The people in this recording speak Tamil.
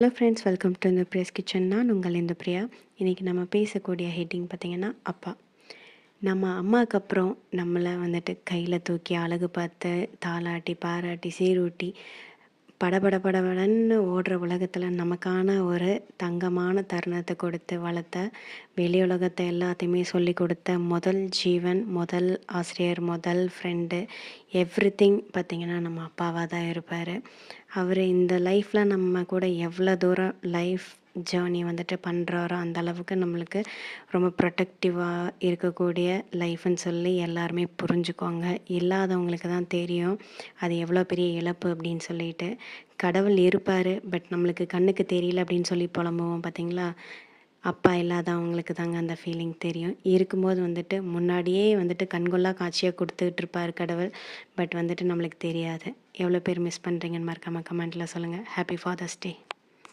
ஹலோ ஃப்ரெண்ட்ஸ் வெல்கம் டு இந்த பிரியாஸ் கிச்சன் நான் உங்கள் இந்த பிரியா. இன்றைக்கி நம்ம பேசக்கூடிய ஹெட்டிங் பார்த்திங்கன்னா அப்பா. நம்ம அம்மாவுக்கு அப்புறம் நம்மளை வந்துட்டு கையில் தூக்கி அழகு பார்த்து தாளாட்டி பாராட்டி சீரூட்டி படபட படபடன்னு ஓடுற உலகத்தில் நமக்கான ஒரு தங்கமான தருணத்தை கொடுத்து வளர்த்த வெளி உலகத்தை எல்லாத்தையுமே சொல்லி கொடுத்த முதல் ஜீவன் முதல் ஆசிரியர் முதல் ஃப்ரெண்டு எவ்ரி திங் பார்த்திங்கன்னா நம்ம அப்பாவாக தான் இருப்பார். அவர் இந்த லைஃப்பில் நம்ம கூட எவ்வளோ தூரம் லைஃப் ஜேர்னி வந்துட்டு பண்ணுறாரோ அந்த அளவுக்கு நம்மளுக்கு ரொம்ப ப்ரொட்டக்டிவாக இருக்கக்கூடிய லைஃப்னு சொல்லி எல்லாருமே புரிஞ்சுக்கோங்க இல்லாதவங்களுக்கு தான் தெரியும் அது எவ்வளோ பெரிய இழப்பு அப்படின்னு சொல்லிட்டு. கடவுள் இருப்பார் பட் நம்மளுக்கு கண்ணுக்கு தெரியல அப்படின்னு சொல்லி புலம்புவோம் பார்த்தீங்களா அப்பா இல்லாதவங்களுக்கு தாங்க அந்த ஃபீலிங் தெரியும். இருக்கும்போது வந்துட்டு முன்னாடியே வந்துட்டு கண்கொள்ளா காட்சியாக கொடுத்துட்டு இருப்பார் கடவுள் பட் வந்துட்டு நம்மளுக்கு தெரியாது. எவ்வளோ பேர் மிஸ் பண்ணுறீங்கன்னு மறக்காமல் கமெண்ட்டில் சொல்லுங்கள் ஹாப்பி ஃபாதர்ஸ் டே